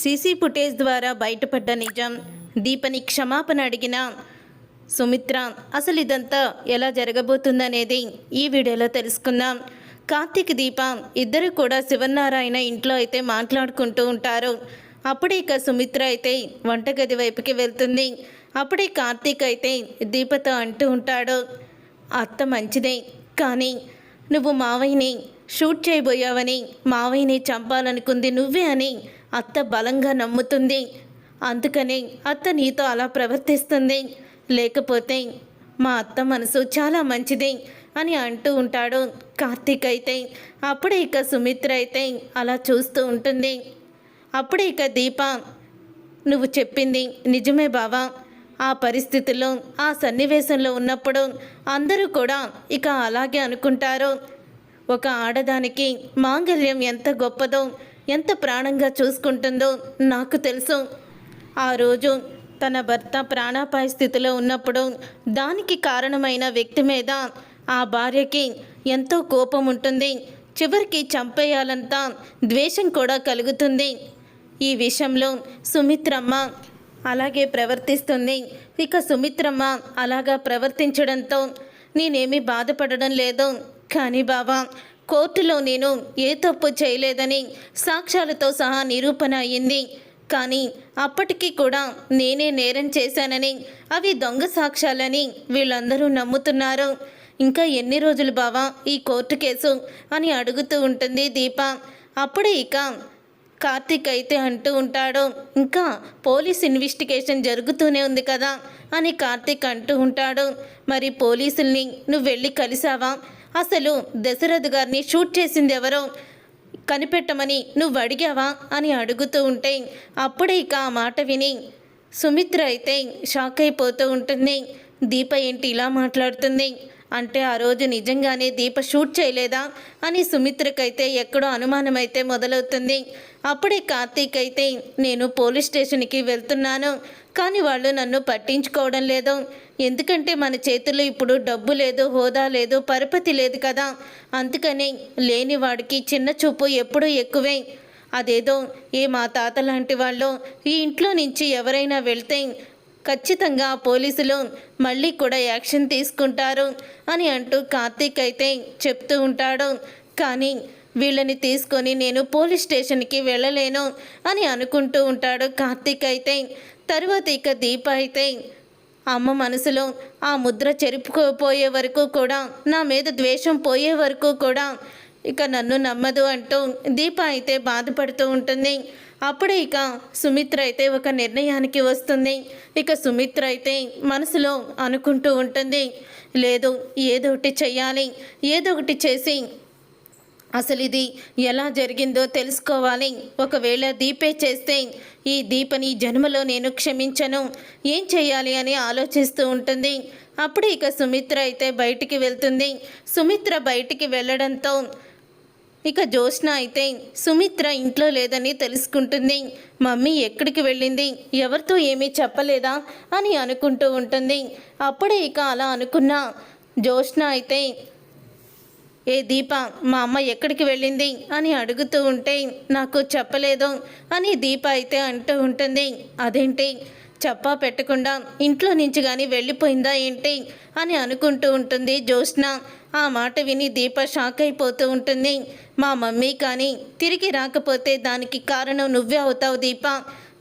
CC footage ద్వారా బయటపడ్డ నిజం దీపని క్షమాపణ అడిగిన సుమిత్ర అసలు ఇదంతా ఎలా జరగబోతుందనేది ఈ వీడియోలో తెలుసుకుందాం. కార్తీక్ దీప ఇద్దరు కూడా శివనారాయణ ఇంట్లో అయితే మాట్లాడుకుంటూ ఉంటారు. అప్పుడే ఇక సుమిత్ర అయితే వంటగది వైపుకి వెళ్తుంది. అప్పుడే కార్తీక్ అయితే దీపతో అంటూ ఉంటాడు అత్త మంచిదే కానీ నువ్వు మావయ్యని షూట్ చేయబోయావని మావయ్యని చంపాలనుకుంది నువ్వే అని అత్త బలంగా నమ్ముతుంది. అందుకనే అత్త నీతో అలా ప్రవర్తిస్తుంది. లేకపోతే మా అత్త మనసు చాలా మంచిది అని అంటూ ఉంటాడు. కార్తీక్ అయితే అప్పుడే ఇక సుమిత్ర అయితే అలా చూస్తూ ఉంటుంది. అప్పుడే ఇక దీప నువ్వు చెప్పింది నిజమే బావా. ఆ పరిస్థితుల్లో ఆ సన్నివేశంలో ఉన్నప్పుడు అందరూ కూడా ఇక అలాగే అనుకుంటారు. ఒక ఆడదానికి మాంగల్యం ఎంత గొప్పదో ఎంత ప్రాణంగా చూసుకుంటుందో నాకు తెలుసు. ఆ రోజు తన భర్త ప్రాణాపాయ స్థితిలో ఉన్నప్పుడు దానికి కారణమైన వ్యక్తి మీద ఆ భార్యకి ఎంతో కోపం ఉంటుంది. చివరికి చంపేయాలంతా ద్వేషం కూడా కలుగుతుంది. ఈ విషయంలో సుమిత్రమ్మ అలాగే ప్రవర్తిస్తుంది. ఇక సుమిత్రమ్మ అలాగా ప్రవర్తించడంతో నేనేమీ బాధపడడం లేదు. కానీ బావా కోర్టులో నేను ఏ తప్పు చేయలేదని సాక్ష్యాలతో సహా నిరూపణ అయ్యింది కానీ అప్పటికీ కూడా నేనే నేరం చేశానని అవి దొంగ సాక్ష్యాలని వీళ్ళందరూ నమ్ముతున్నారు. ఇంకా ఎన్ని రోజులు బావా ఈ కోర్టు కేసు అని అడుగుతూ ఉంటుంది దీప. అప్పుడే ఇక కార్తీక్ అయితే అంటూ ఉంటాడు ఇంకా పోలీస్ ఇన్వెస్టిగేషన్ జరుగుతూనే ఉంది కదా అని కార్తీక్ అంటూ ఉంటాడు. మరి పోలీసుల్ని నువ్వు వెళ్ళి కలిసావా? అసలు దశరథ్ గారిని షూట్ చేసింది ఎవరో కనిపెట్టమని నువ్వు అడిగావా అని అడుగుతూ ఉంటే అప్పుడే ఇక ఆ మాట విని సుమిత్ర అయితే షాక్ అయిపోతూ ఉంటుంది. దీప ఏంటి ఇలా మాట్లాడుతుంది? అంటే ఆ రోజు నిజంగానే దీప షూట్ చేయలేదా అని సుమిత్రకైతే ఎక్కడో అనుమానం అయితే మొదలవుతుంది. అప్పుడే కార్తీక్ అయితే నేను పోలీస్ స్టేషన్కి వెళ్తున్నాను కానీ వాళ్ళు నన్ను పట్టించుకోవడం లేదు. ఎందుకంటే మన చేతుల్లో ఇప్పుడు డబ్బు లేదు హోదా లేదు పరపతి లేదు కదా. అందుకని లేని వాడికి చిన్న చూపు ఎప్పుడూ ఎక్కువే. అదేదో ఏ మా తాత లాంటి వాళ్ళు ఈ ఇంట్లో నుంచి ఎవరైనా వెళ్తే ఖచ్చితంగా పోలీసులు మళ్ళీ కూడా యాక్షన్ తీసుకుంటారు అని అంటూ కార్తీక్ అయితే చెప్తూ ఉంటాడు. కానీ వీళ్ళని తీసుకొని నేను పోలీస్ స్టేషన్కి వెళ్ళలేను అని అనుకుంటూ ఉంటాడు కార్తీక్ అయితే. తరువాత ఇక దీప అయితే అమ్మ మనసులో ఆ ముద్ర చెరుపుకోపోయే వరకు కూడా నా మీద ద్వేషం పోయే వరకు కూడా ఇక నన్ను నమ్మదు అంటూ దీప అయితే బాధపడుతూ ఉంటుంది. అప్పుడే ఇక సుమిత్ర అయితే ఒక నిర్ణయానికి వస్తుంది. ఇక సుమిత్ర అయితే మనసులో అనుకుంటూ ఉంటుంది. లేదు ఏదో ఒకటి చెయ్యాలి. ఏదో ఒకటి చేసి అసలు ఇది ఎలా జరిగిందో తెలుసుకోవాలి. ఒకవేళ దీపే చేస్తే ఈ దీపని జన్మలో నేను క్షమించను. ఏం చేయాలి అని ఆలోచిస్తూ ఉంటుంది. అప్పుడు ఇక సుమిత్ర అయితే బయటికి వెళ్తుంది. సుమిత్ర బయటికి వెళ్ళడంతో ఇక జ్యోత్స్న అయితే సుమిత్ర ఇంట్లో లేదని తెలుసుకుంటుంది. మమ్మీ ఎక్కడికి వెళ్ళింది? ఎవరితో ఏమీ చెప్పలేదా? అని అనుకుంటూ ఉంటుంది. అప్పుడే ఇక అలా అనుకున్న. జ్యోత్స్న అయితే ఏ దీప మా అమ్మ ఎక్కడికి వెళ్ళింది? అని అడుగుతూ ఉంటే నాకు చెప్పలేదు అని దీప అయితే అంటూ ఉంటుంది. అదేంటి? చెప్పా పెట్టకుండా ఇంట్లో నుంచి కానీ వెళ్ళిపోయిందా ఏంటి అని అనుకుంటూ ఉంటుంది జ్యోత్స్న. ఆ మాట విని దీప షాక్ అయిపోతూ ఉంటుంది. మా మమ్మీ కానీ తిరిగి రాకపోతే దానికి కారణం నువ్వే అవుతావు దీప.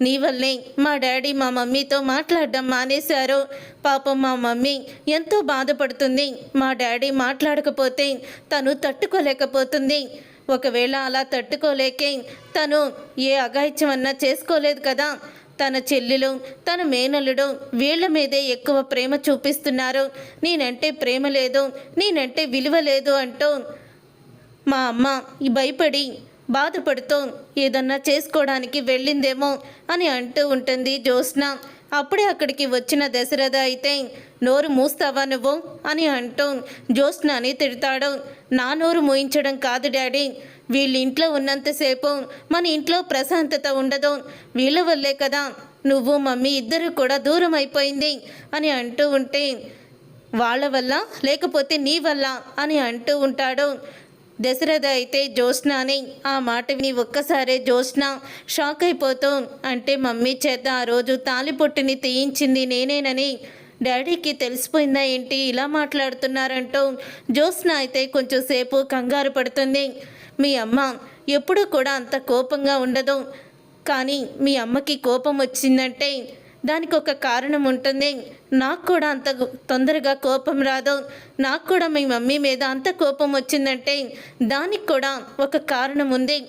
నీ వల్లే మా డాడీ మా మమ్మీతో మాట్లాడడం మానేశారు. పాపం మా మమ్మీ ఎంతో బాధపడుతుంది. మా డాడీ మాట్లాడకపోతే తను తట్టుకోలేకపోతుంది. ఒకవేళ అలా తట్టుకోలేకే తను ఏ అఘాయిత్యం అన్నా చేసుకోలేదు కదా. తన చెల్లెలు తన మేనల్లుడు వీళ్ళ మీదే ఎక్కువ ప్రేమ చూపిస్తున్నారు. నేనంటే ప్రేమ లేదు నేనంటే విలువ లేదు అంటూ మా అమ్మ భయపడి బాధపడుతూ ఏదన్నా చేసుకోవడానికి వెళ్ళిందేమో అని అంటూ ఉంటుంది జ్యోత్స్న. అప్పుడే అక్కడికి వచ్చిన దశరథ అయితే నోరు మూస్తావా నువ్వు? అని అంటూ జ్యోత్స్నాని తిడతాడు. నా నోరు మూయించడం కాదు డాడీ వీళ్ళ ఇంట్లో ఉన్నంతసేపు మన ఇంట్లో ప్రశాంతత ఉండదు. వీళ్ళ వల్లే కదా నువ్వు మమ్మీ ఇద్దరు కూడా దూరం అయిపోయింది అని అంటూ ఉంటే వాళ్ళ వల్ల లేకపోతే నీ వల్ల అని అంటూ ఉంటాడు. దశరథ అయితే జ్యోత్స్నాని ఆ మాట విని ఒక్కసారే జ్యోత్స్న షాక్ అయిపోతూ అంటే మమ్మీ చేత ఆ రోజు తాలిపొట్టుని తీయించింది నేనేనని డాడీకి తెలిసిపోయిందా ఏంటి ఇలా మాట్లాడుతున్నారంటూ జ్యోత్స్న అయితే కొంచెం సేపు కంగారు పడుతుంది. మీ అమ్మ ఎప్పుడూ కూడా అంత కోపంగా ఉండదు. కానీ మీ అమ్మకి కోపం వచ్చిందంటే దానికి ఒక కారణం ఉంటుంది. నాకు కూడా అంత తొందరగా కోపం రాదు. నాకు కూడా మీ మమ్మీ మీద అంత కోపం వచ్చిందంటే దానికి కూడా ఒక కారణం ఉంది.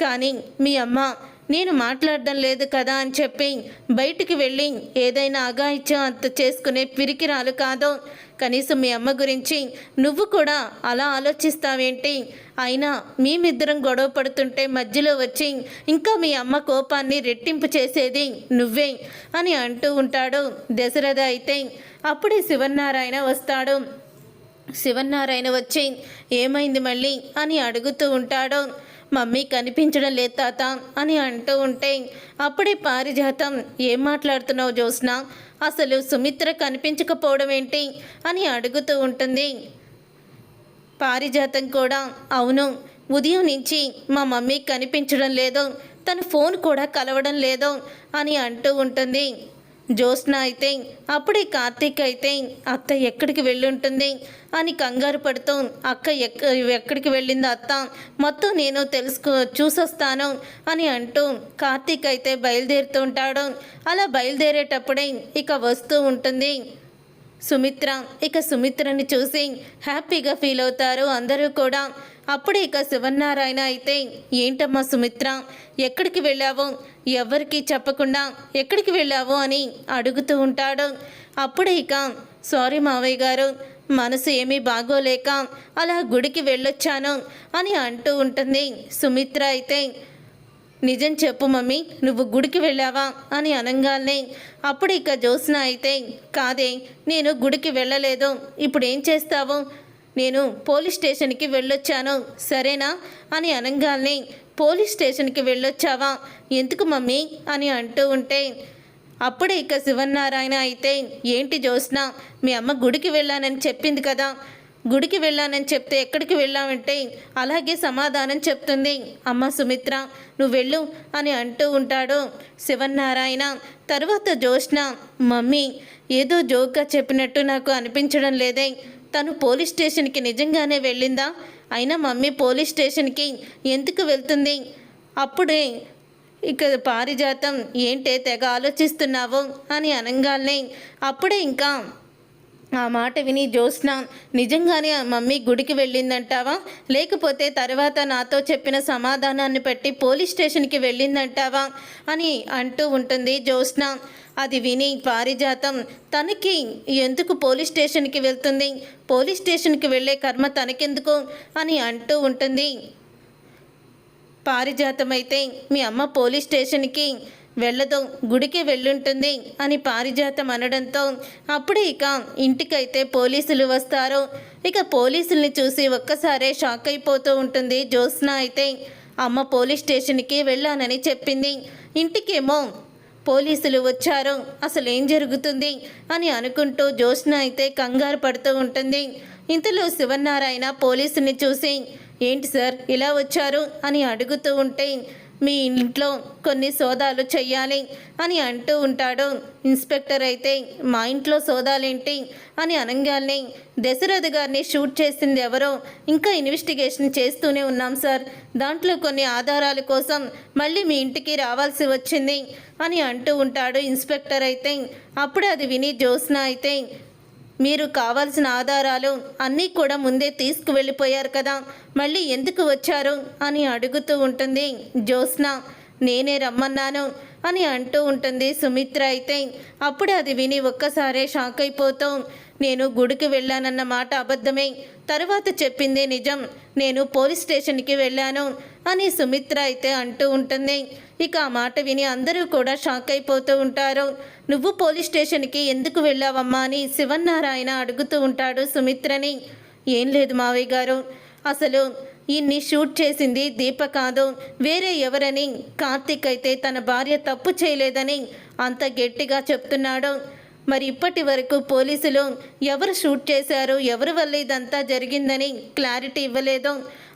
కానీ మీ అమ్మ నేను మాట్లాడడం లేదు కదా అని చెప్పి బయటికి వెళ్ళి ఏదైనా అగాయిత్యం అంత చేసుకునే పిరికిరాలు కాదు. కనీసం మీ అమ్మ గురించి నువ్వు కూడా అలా ఆలోచిస్తావేంటి? అయినా మేమిద్దరం గొడవ పడుతుంటే మధ్యలో వచ్చి ఇంకా మీ అమ్మ కోపాన్ని రెట్టింపు చేసేది నువ్వే అని అంటూ ఉంటాడు దశరథ అయితే. అప్పుడే శివనారాయణ వస్తాడు. శివనారాయణ వచ్చి ఏమైంది మళ్ళీ? అని అడుగుతూ ఉంటాడు. మమ్మీ కనిపించడం లేదు తాత అని అంటూ ఉంటే అప్పుడే పారిజాతం ఏం మాట్లాడుతున్నావు జ్యోత్స్న? అసలు సుమిత్ర కనిపించకపోవడం ఏంటి? అని అడుగుతూ ఉంటుంది. పారిజాతం కూడా అవును ఉదయం నుంచి మా మమ్మీ కనిపించడం లేదు తన ఫోన్ కూడా కలవడం లేదు అని అంటూ ఉంటుంది. జ్యోత్స్న అయితే అప్పుడే కార్తీక్ అయితే అత్త ఎక్కడికి వెళ్ళుంటుంది అని కంగారు పడుతూ అక్క ఎక్క ఎక్కడికి వెళ్ళిందో అత్త? మొత్తం నేను తెలుసుకో చూసొస్తాను అని అంటూ కార్తీక్ అయితే బయలుదేరుతూ ఉంటాడు. అలా బయలుదేరేటప్పుడే ఇక వస్తూ ఉంటుంది. సుమిత్ర ఇక సుమిత్రని చూసి హ్యాపీగా ఫీల్ అవుతారు అందరూ కూడా. అప్పుడే ఇక శివనారాయణ అయితే ఏంటమ్మా సుమిత్ర? ఎక్కడికి వెళ్ళావు? ఎవరికి చెప్పకుండా ఎక్కడికి వెళ్ళావు అని అడుగుతూ ఉంటాడు. అప్పుడే ఇక సారీ మావయ్య గారు మనసు ఏమీ బాగోలేక అలా గుడికి వెళ్ళొచ్చాను అని అంటూ ఉంటుంది. సుమిత్ర అయితే నిజం చెప్పు మమ్మీ నువ్వు గుడికి వెళ్ళావా? అని అనగానే అప్పుడు ఇక జ్యోత్స్న అయితే కాదే నేను గుడికి వెళ్ళలేదు. ఇప్పుడు ఏం చేస్తావు? నేను పోలీస్ స్టేషన్కి వెళ్ళొచ్చాను. సరేనా? అని అనగానే పోలీస్ స్టేషన్కి వెళ్ళొచ్చావా? ఎందుకు మమ్మీ? అని అంటూ ఉంటే అప్పుడే ఇక శివనారాయణ అయితే ఏంటి జ్యోత్స్న? మీ అమ్మ గుడికి వెళ్ళానని చెప్పింది కదా. గుడికి వెళ్ళానని చెప్తే ఎక్కడికి వెళ్ళావంటే అలాగే సమాధానం చెప్తుంది. అమ్మ సుమిత్ర నువ్వు వెళ్ళు అని అంటూ ఉంటాడు శివనారాయణ తర్వాత జ్యోత్స్న మమ్మీ ఏదో జోక్గా చెప్పినట్టు నాకు అనిపించడం లేదే. తను పోలీస్ స్టేషన్కి నిజంగానే వెళ్ళిందా? అయినా మమ్మీ పోలీస్ స్టేషన్కి ఎందుకు వెళ్తుంది? అప్పుడే ఇక పారిజాతం ఏంటే తెగ ఆలోచిస్తున్నావు? అని అనగానే అప్పుడే ఇంకా ఆ మాట విని జ్యోత్స్న నిజంగానే ఆ మమ్మీ గుడికి వెళ్ళిందంటావా? లేకపోతే తర్వాత నాతో చెప్పిన సమాధానాన్ని బట్టి పోలీస్ స్టేషన్కి వెళ్ళిందంటావా? అని అంటూ ఉంటుంది జ్యోత్స్న. అది విని పారిజాతం తనకి ఎందుకు పోలీస్ స్టేషన్కి వెళ్తుంది? పోలీస్ స్టేషన్కి వెళ్ళే కర్మ తనకెందుకు? అని అంటూ ఉంటుంది. పారిజాతం అయితే మీ అమ్మ పోలీస్ స్టేషన్కి వెళ్ళదు గుడికి వెళ్ళుంటుంది అని పారిజాతం అనడంతో అప్పుడే ఇక ఇంటికైతే పోలీసులు వస్తారు. ఇక పోలీసుల్ని చూసి ఒక్కసారే షాక్ అయిపోతూ ఉంటుంది. జ్యోత్స్న అయితే అమ్మ పోలీస్ స్టేషన్కి వెళ్ళానని చెప్పింది. ఇంటికేమో పోలీసులు వచ్చారు. అసలు ఏం జరుగుతుంది అని అనుకుంటూ జ్యోత్స్న అయితే కంగారు పడుతూ ఉంటుంది. ఇంతలో శివనారాయణ పోలీసుని చూసి ఏంటి సార్ ఇలా వచ్చారు? అని అడుగుతూ ఉంటే మీ ఇంట్లో కొన్ని సోదాలు చెయ్యాలి అని అంటూ ఉంటాడు. ఇన్స్పెక్టర్ అయితే మా ఇంట్లో సోదాలేంటి అని అనగానే దశరథ గారిని షూట్ చేసింది ఎవరో ఇంకా ఇన్వెస్టిగేషన్ చేస్తూనే ఉన్నాం సార్. దాంట్లో కొన్ని ఆధారాల కోసం మళ్ళీ మీ ఇంటికి రావాల్సి వచ్చింది అని అంటూ ఉంటాడు ఇన్స్పెక్టర్ అయితే. అప్పుడు అది విని జ్యోత్స్న అయితే మీరు కావాల్సిన ఆధారాలు అన్నీ కూడా ముందే తీసుకువెళ్ళిపోయారు కదా. మళ్ళీ ఎందుకు వచ్చారు? అని అడుగుతూ ఉంటుంది జ్యోత్స్న. నేనే రమ్మన్నాను అని అంటూ ఉంటుంది సుమిత్ర అయితే. అప్పుడు అది విని ఒక్కసారే షాక్ అయిపోతాం నేను గుడికి వెళ్ళానన్న మాట అబద్ధమే. తర్వాత చెప్పింది నిజం. నేను పోలీస్ స్టేషన్కి వెళ్ళాను అని సుమిత్ర అయితే అంటూ ఉంటుంది. ఇక ఆ మాట విని అందరూ కూడా షాక్ అయిపోతూ ఉంటారు. నువ్వు పోలీస్ స్టేషన్కి ఎందుకు వెళ్ళావమ్మా? అని శివన్నారాయణ అడుగుతూ ఉంటాడు సుమిత్రని. ఏం లేదు మావయ్య గారు. అసలు ఇన్ని షూట్ చేసింది దీప కాదు. వేరే ఎవరని? కార్తీక్ అయితే తన భార్య తప్పు చేయలేదని అంత గట్టిగా చెప్తున్నాడు. మరి ఇప్పటి వరకు పోలీసులు ఎవరు షూట్ చేశారు ఎవరి వల్ల ఇదంతా జరిగిందని క్లారిటీ ఇవ్వలేదు.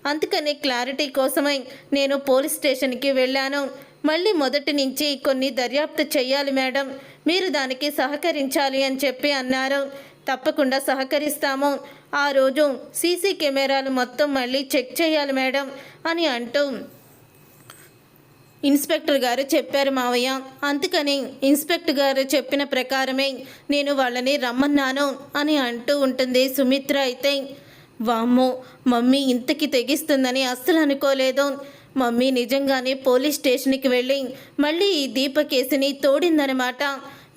అందుకని క్లారిటీ కోసమై నేను పోలీస్ స్టేషన్కి వెళ్ళాను. మళ్ళీ మొదటి నుంచి కొన్ని దర్యాప్తు చేయాలి మేడం. మీరు దానికి సహకరించాలి అని చెప్పి అన్నారు. తప్పకుండా సహకరిస్తాము. ఆ రోజు సీసీ కెమెరాలు మొత్తం మళ్ళీ చెక్ చేయాలి మేడం అని అంటూ ఇన్స్పెక్టర్ గారు చెప్పారు మావయ్య. అందుకని ఇన్స్పెక్టర్ గారు చెప్పిన ప్రకారమే నేను వాళ్ళని రమ్మన్నాను అని అంటూ ఉంటుంది సుమిత్ర అయితే. వామ్మో మమ్మీ ఇంతకి తెగిస్తుందని అస్సలు అనుకోలేదు. మమ్మీ నిజంగానే పోలీస్ స్టేషన్కి వెళ్ళి మళ్ళీ ఈ దీప కేసుని తోడిందనమాట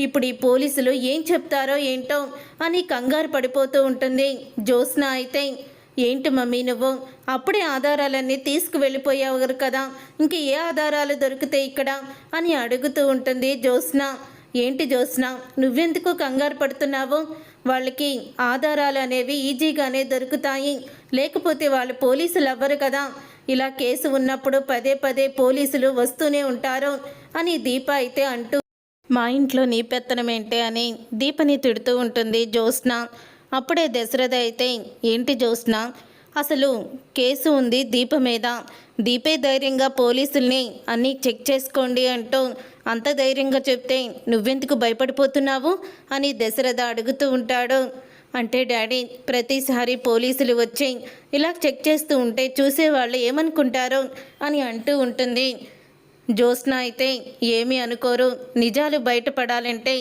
ఇప్పుడు ఈ పోలీసులు ఏం చెప్తారో ఏంటో అని కంగారు పడిపోతూ ఉంటుంది జ్యోత్స్న అయితే. ఏంటి మమ్మీ నువ్వు? అప్పుడే ఆధారాలన్నీ తీసుకువెళ్ళిపోయావు కదా. ఇంక ఏ ఆధారాలు దొరుకుతాయి ఇక్కడ? అని అడుగుతూ ఉంటుంది జ్యోత్స్న. ఏంటి జ్యోత్స్న? నువ్వెందుకు కంగారు పడుతున్నావు? వాళ్ళకి ఆధారాలు అనేవి ఈజీగానే దొరుకుతాయి. లేకపోతే వాళ్ళు పోలీసులు అవ్వరు కదా. ఇలా కేసు ఉన్నప్పుడు పదే పదే పోలీసులు వస్తూనే ఉంటారు అని దీప అయితే అంటూ మా ఇంట్లో నీ పెత్తనం ఏంటి అని దీపని తిడుతూ ఉంటుంది జ్యోత్స్న. అప్పుడే దశరథ అయితే ఏంటి జ్యోత్స్న? అసలు కేసు ఉంది దీప మీద. దీపే ధైర్యంగా పోలీసుల్ని అన్నీ చెక్ చేసుకోండి అంటూ అంత ధైర్యంగా చెప్తే నువ్వెందుకు భయపడిపోతున్నావు? అని దశరథ అడుగుతూ ఉంటాడు. అంటే డాడీ ప్రతిసారి పోలీసులు వచ్చి ఇలా చెక్ చేస్తూ ఉంటే చూసేవాళ్ళు ఏమనుకుంటారో? అని అంటూ ఉంటుంది. జ్యోత్స్న అయితే ఏమీ అనుకోరు. నిజాలు బయటపడాలంటే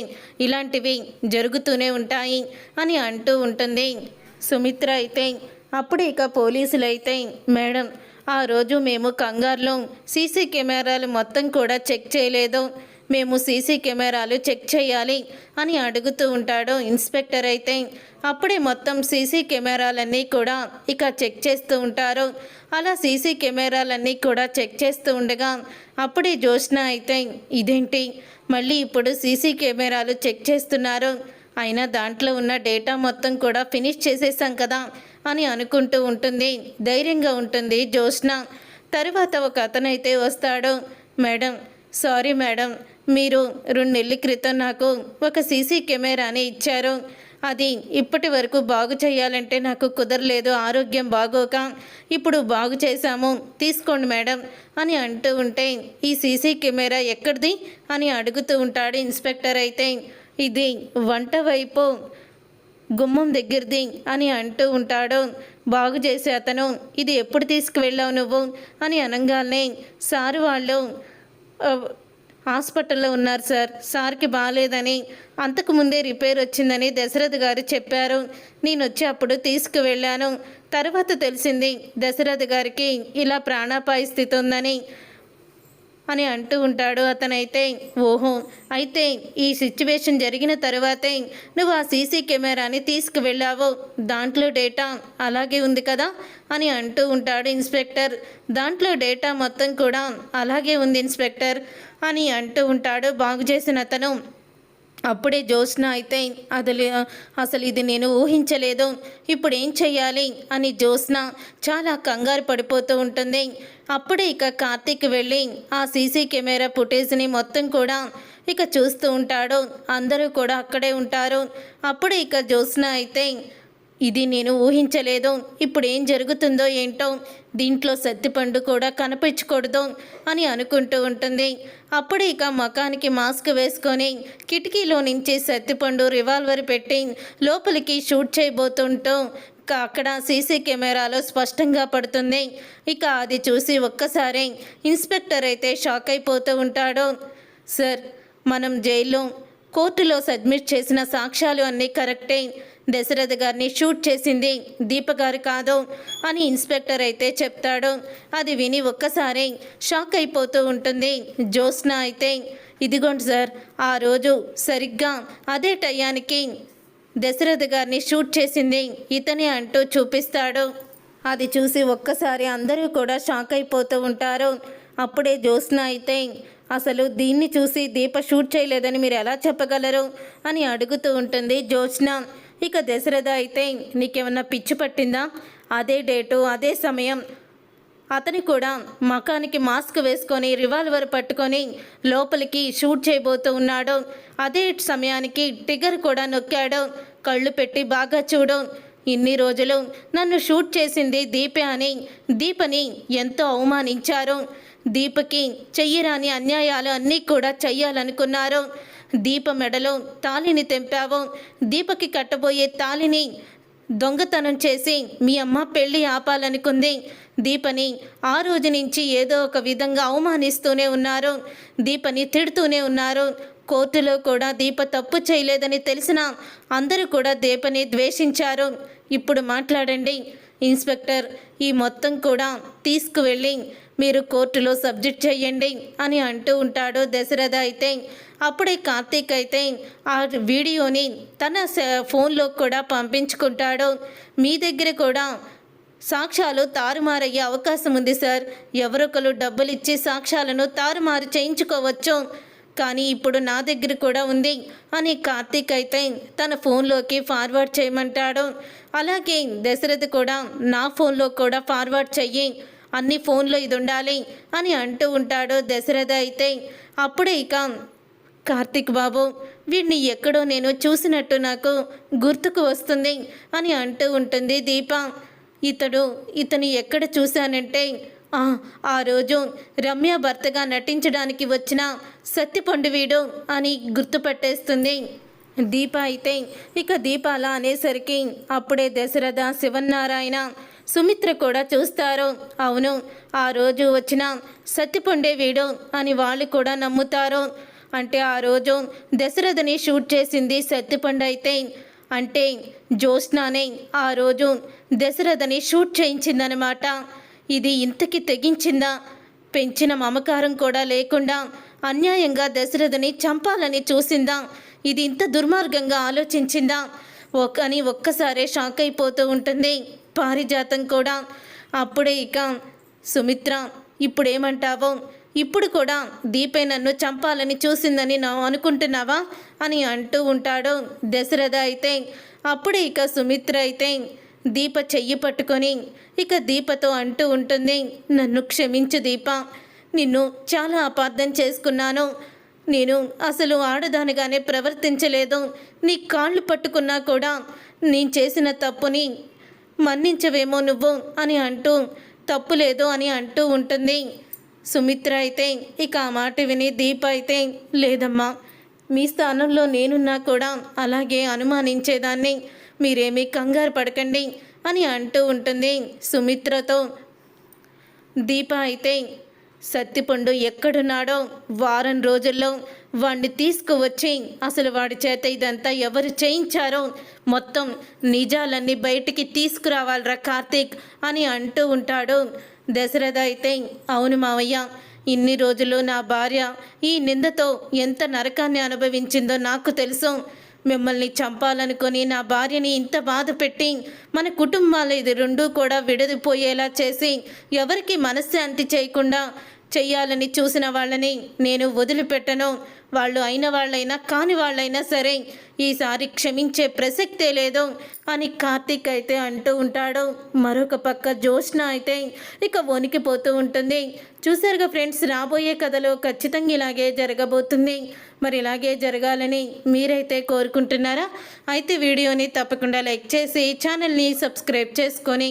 ఇలాంటివి జరుగుతూనే ఉంటాయి అని అంటూ ఉంటుంది. సుమిత్ర అయితే అప్పుడు ఇక పోలీసులు అయితే మేడం ఆ రోజు మేము కంగారులో సీసీ కెమెరాలు మొత్తం కూడా చెక్ చేయలేదు. మేము సీసీ కెమెరాలు చెక్ చేయాలి అని అడుగుతూ ఉంటాడు ఇన్స్పెక్టర్ అయితే. అప్పుడే మొత్తం సీసీ కెమెరాలన్నీ కూడా ఇక చెక్ చేస్తూ ఉంటారు. అలా సీసీ కెమెరాలన్నీ కూడా చెక్ చేస్తూ ఉండగా అప్పుడే జ్యోత్స్న అయితే ఇదేంటి? మళ్ళీ ఇప్పుడు సీసీ కెమెరాలు చెక్ చేస్తున్నారు. అయినా దాంట్లో ఉన్న డేటా మొత్తం కూడా ఫినిష్ చేసేసాం కదా అని అనుకుంటూ ఉంటుంది. ధైర్యంగా ఉంటుంది జ్యోత్స్న. తర్వాత ఒక అతనైతే వస్తాడు. మేడం సారీ మేడం మీరు రెండేళ్ళ క్రితం నాకు ఒక సీసీ కెమెరాని ఇచ్చారు. అది ఇప్పటి వరకు బాగు చేయాలంటే నాకు కుదరలేదు. ఆరోగ్యం బాగోక ఇప్పుడు బాగు చేశాము. తీసుకోండి మేడం అని అంటూ ఉంటే ఈ సీసీ కెమెరా ఎక్కడిది అని అడుగుతూ ఉంటాడు ఇన్స్పెక్టర్ అయితే. ఇది వంట వైపు గుమ్మం దగ్గరది అని అంటూ ఉంటాడు. బాగు చేసే అతను ఇది ఎప్పుడు తీసుకువెళ్ళావు నువ్వు? అని అనగానే సారు వాళ్ళు హాస్పిటల్లో ఉన్నారు సార్. సార్కి బాగాలేదని అంతకు ముందే రిపేర్ వచ్చిందని దశరథ్ గారు చెప్పారు. నేను వచ్చి అప్పుడు తీసుకువెళ్ళాను. తర్వాత తెలిసింది దశరథ్ గారికి ఇలా ప్రాణాపాయ స్థితి ఉందని అని అంటూ ఉంటాడు అతనైతే. ఓహో అయితే ఈ సిచ్యువేషన్ జరిగిన తర్వాతే నువ్వు ఆ సీసీ కెమెరాని తీసుకువెళ్ళావు. దాంట్లో డేటా అలాగే ఉంది కదా అని అంటూ ఉంటాడు ఇన్స్పెక్టర్. దాంట్లో డేటా మొత్తం కూడా అలాగే ఉంది ఇన్స్పెక్టర్. అని అంటూ ఉంటాడు బాగు చేసిన అతను. అప్పుడే జ్యోత్స్న అయితే అదలు అసలు ఇది నేను ఊహించలేదు. ఇప్పుడు ఏం చెయ్యాలి? అని జ్యోత్స్న చాలా కంగారు పడిపోతూ ఉంటుంది. అప్పుడే ఇక కార్తీక్ వెళ్ళి ఆ సీసీ కెమెరా ఫుటేజ్ని మొత్తం కూడా ఇక చూస్తూ ఉంటాడు. అందరూ కూడా అక్కడే ఉంటారు. అప్పుడే ఇక జ్యోత్స్న అయితే ఇది నేను ఊహించలేదు. ఇప్పుడు ఏం జరుగుతుందో ఏంటో దీంట్లో సత్తిపండు కూడా కనిపించకూడదు అని అనుకుంటూ ఉంటుంది. అప్పుడు ఇక మకానికి మాస్క్ వేసుకొని కిటికీలో నుంచి సత్తిపండు రివాల్వర్ పెట్టి లోపలికి షూట్ చేయబోతుంటూ ఇక అక్కడ సీసీ కెమెరాలో స్పష్టంగా పడుతుంది. ఇక అది చూసి ఒక్కసారి ఇన్స్పెక్టర్ అయితే షాక్ అయిపోతూ ఉంటాడు. సార్ మనం జైల్లో కోర్టులో సబ్మిట్ చేసిన సాక్ష్యాలు అన్నీ కరెక్టే. దశరథ గారిని షూట్ చేసింది. దీప గారు కాదు అని ఇన్స్పెక్టర్ అయితే చెప్తాడు. అది విని ఒక్కసారి షాక్ అయిపోతూ ఉంటుంది. జ్యోత్స్న అయితే ఇదిగోండి సార్ ఆ రోజు సరిగ్గా అదే టయానికి దశరథ గారిని షూట్ చేసింది. ఇతనే అంటూ చూపిస్తాడు. అది చూసి ఒక్కసారి అందరూ కూడా షాక్ అయిపోతూ ఉంటారు. అప్పుడే జ్యోత్స్న అయితే అసలు దీన్ని చూసి దీప షూట్ చేయలేదని మీరు ఎలా చెప్పగలరు? అని అడుగుతూ ఉంటుంది జ్యోత్స్న. ఇక దశరథ అయితే నీకేమన్నా పిచ్చి పట్టిందా? అదే డేటు అదే సమయం. అతని కూడా మకానికి మాస్క్ వేసుకొని రివాల్వర్ పట్టుకొని లోపలికి షూట్ చేయబోతూ ఉన్నాడు. అదే సమయానికి టిగర్ కూడా నొక్కాడు. కళ్ళు పెట్టి బాగా చూడు. ఇన్ని రోజులు నన్ను షూట్ చేసింది దీపే అని దీపని ఎంతో అవమానించారు. దీపకి చెయ్యరాని అన్యాయాలు అన్నీ కూడా చెయ్యాలనుకున్నారు. దీప మెడలో తాళిని తెంపావు. దీపకి కట్టబోయే తాళిని దొంగతనం చేసి మీ అమ్మ పెళ్ళి ఆపాలనుకుంది. దీపని ఆ రోజు నుంచి ఏదో ఒక విధంగా అవమానిస్తూనే ఉన్నారు. దీపని తిడుతూనే ఉన్నారు. కోర్టులో కూడా దీప తప్పు చేయలేదని తెలిసిన అందరూ కూడా దీపని ద్వేషించారు. ఇప్పుడు మాట్లాడండి. ఇన్స్పెక్టర్ ఈ మొత్తం కూడా తీసుకువెళ్ళి మీరు కోర్టులో సబ్జెక్ట్ చేయండి అని అంటూ ఉంటాడు దశరథ అయితే. అప్పుడే కార్తీక్ అయితే ఆ వీడియోని తన ఫోన్లో కూడా పంపించుకుంటాడు. మీ దగ్గర కూడా సాక్ష్యాలు తారుమారయ్యే అవకాశం ఉంది సార్. ఎవరొకరు డబ్బులు ఇచ్చి సాక్ష్యాలను తారుమారు చేయించుకోవచ్చు. కానీ ఇప్పుడు నా దగ్గర కూడా ఉంది అని కార్తీక్ అయితే తన ఫోన్లోకి ఫార్వర్డ్ చేయమంటాడు. అలాగే దశరథ్ కూడా నా ఫోన్లో కూడా ఫార్వర్డ్ చెయ్యి. అన్ని ఫోన్లో ఇది ఉండాలి అని అంటూ ఉంటాడు దశరథ అయితే. అప్పుడే ఇక కార్తిక్ బాబు వీడిని ఎక్కడో నేను చూసినట్టు నాకు గుర్తుకు వస్తుంది అని అంటూ ఉంటుంది దీప. ఇతడు ఇతను ఎక్కడ చూశానంటే "ఆ, ఆ రోజు రమ్య భర్తగా నటించడానికి వచ్చిన సత్తిపండు వీడు అని గుర్తుపట్టేస్తుంది దీప అయితే. ఇక దీపాల అనేసరికి అప్పుడే దశరథ శివన్నారాయణ సుమిత్ర కూడా చూస్తారు. అవును ఆ రోజు వచ్చిన సత్తిపండే వీడు అని వాళ్ళు కూడా నమ్ముతారు. అంటే ఆ రోజు దశరథని షూట్ చేసింది సత్తిపండు అయితే. అంటే జ్యోత్స్నానే ఆ రోజు దశరథని షూట్ చేయించిందనమాట ఇది ఇంతకి తెగించిందా? పెంచిన మమకారం కూడా లేకుండా అన్యాయంగా దశరథని చంపాలని చూసిందా? ఇది ఇంత దుర్మార్గంగా ఆలోచించిందా? ఒక అని ఒక్కసారే షాక్ అయిపోతూ ఉంటుంది. పారిజాతం కూడా. అప్పుడే ఇక సుమిత్ర ఇప్పుడేమంటావో? ఇప్పుడు కూడా దీపే నన్ను చంపాలని చూసిందని నా అనుకుంటున్నావా? అని అంటూ ఉంటాడు దశరథ అయితే. అప్పుడే ఇక సుమిత్ర అయితే దీప చెయ్యి పట్టుకొని ఇక దీపతో అంటూ ఉంటుంది నన్ను క్షమించు దీప. నిన్ను చాలా అపార్థం చేసుకున్నాను. నేను అసలు ఆడదానిగానే ప్రవర్తించలేదు. నీ కాళ్ళు పట్టుకున్నా కూడా నేను చేసిన తప్పుని మన్నించవేమో నువ్వు అని అంటూ తప్పు లేదు అని అంటూ ఉంటుంది. సుమిత్ర అయితే ఇక ఆ మాట విని దీప అయితే లేదమ్మా మీ స్థానంలో నేనున్నా కూడా అలాగే అనుమానించేదాన్ని మీరేమీ కంగారు పడకండి అని అంటూ ఉంటుంది సుమిత్రతో. దీప అయితే సత్తిపండు ఎక్కడున్నాడో వారం రోజుల్లో వాడిని తీసుకువచ్చి అసలు వాడి చేత ఇదంతా ఎవరు చేయించారో మొత్తం నిజాలన్నీ బయటికి తీసుకురావాలిరా కార్తీక్ అని అంటూ ఉంటాడు. దశరథ అయితే అవును మావయ్య ఇన్ని రోజులు నా భార్య ఈ నిందతో ఎంత నరకాన్ని అనుభవించిందో నాకు తెలుసు. మిమ్మల్ని చంపాలనుకొని నా భార్యని ఇంత బాధ పెట్టి మన కుటుంబాలు ఇది రెండూ కూడా విడదిపోయేలా చేసి ఎవరికి మనశ్శాంతి చేయకుండా చెయ్యాలని చూసిన వాళ్ళని నేను వదిలిపెట్టను. వాళ్ళు అయిన వాళ్ళైనా కాని వాళ్ళైనా సరే ఈసారి క్షమించే ప్రసక్తే లేదు అని కార్తీక్ అయితే అంటూ ఉంటాడు. మరొక పక్క జ్యోత్స్న అయితే ఇక వణికిపోతూ ఉంటుంది. చూసారుగా ఫ్రెండ్స్ రాబోయే కథలో ఖచ్చితంగా ఇలాగే జరగబోతుంది. మరి ఇలాగే జరగాలని మీరైతే కోరుకుంటున్నారా? అయితే వీడియోని తప్పకుండా లైక్ చేసి ఛానల్ని సబ్స్క్రైబ్ చేసుకొని